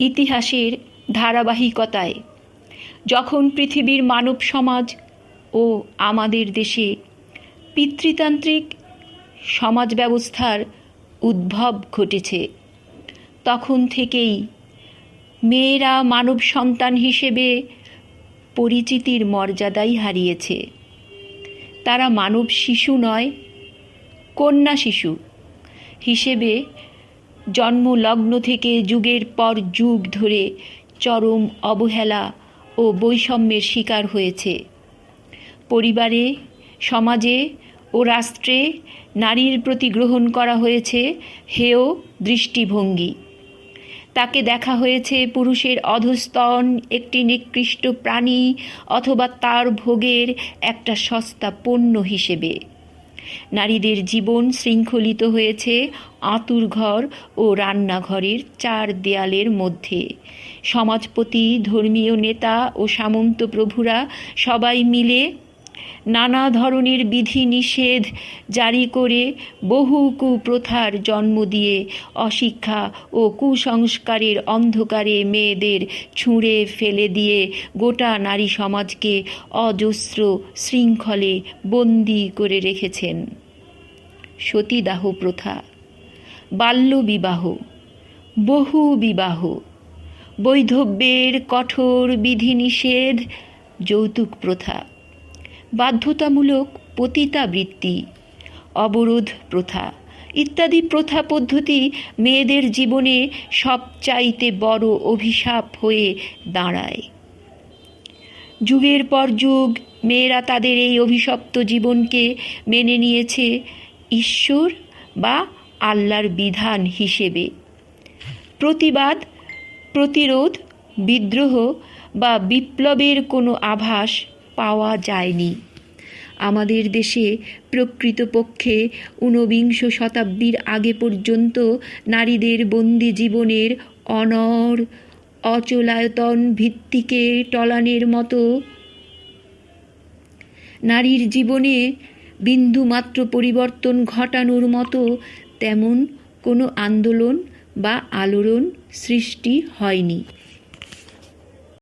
ইতিহাসের ধারাবাহিকতায়, যখন পৃথিবীর মানব সমাজ ও আমাদের দেশে পিতৃতান্ত্রিক সমাজ ব্যবস্থার উদ্ভব ঘটেছে, তখন থেকেই মেয়েরা মানব সন্তান হিসেবে পরিচিতির মর্যাদাই হারিয়েছে। তারা মানব শিশু নয়, কন্যা শিশু হিসেবে জন্মলগ্ন থেকে যুগের পর যুগ ধরে চরম অবহেলা ও বৈষম্যের শিকার হয়েছে। পরিবারে, সমাজে ও রাষ্ট্রে নারীর প্রতি গ্রহণ করা হয়েছে হেয় দৃষ্টিভঙ্গি। তাকে দেখা হয়েছে পুরুষের অধস্তন, একটি নিকৃষ্ট প্রাণী অথবা তার ভোগের একটা সস্তা পণ্য হিসেবে। নারীদের জীবন শৃঙ্খলিত হয়েছে আঁতুর ঘর ও রান্নাঘরের চার দেয়ালের মধ্যে। সমাজপতি, ধর্মীয় নেতা ও সামন্ত প্রভুরা সবাই মিলে নানা ধরনের বিধি নিষেধ জারি করে বহু কুপ্রথার জন্ম দিয়ে অশিক্ষা ও কুসংস্কারের অন্ধকারে মেয়েদের ছুঁড়ে ফেলে দিয়ে গোটা নারী সমাজকে অজস্র শৃঙ্খলে বন্দি করে রেখেছেন। সতীদাহ প্রথা বাল্যবিবাহ বহু বিবাহ, বৈধব্যের কঠোর বিধিনিষেধ যৌতুক প্রথা। বাধ্যতামূলক পতিতাবৃত্তি, অবরোধ প্রথা ইত্যাদি প্রথা পদ্ধতি মেয়েদের জীবনে সবচাইতে বড় অভিশাপ হয়ে দাঁড়ায়। যুগের পর যুগ মেয়েরা তাদের এই অভিশপ্ত জীবনকে মেনে নিয়েছে ঈশ্বর বা আল্লাহর বিধান হিসেবে। প্রতিবাদ, প্রতিরোধ, বিদ্রোহ বা বিপ্লবের কোনো আভাস পাওয়া যায়নি। আমাদের দেশে প্রকৃতপক্ষে ঊনবিংশ শতাব্দীর আগে পর্যন্ত নারীদের বন্দি জীবনের অনর অচলায়তন ভিত্তিকে টলানের মতো নারীর জীবনে বিন্দুমাত্র পরিবর্তন ঘটানোর মতো তেমন কোনো আন্দোলন বা আলোড়ন সৃষ্টি হয়নি।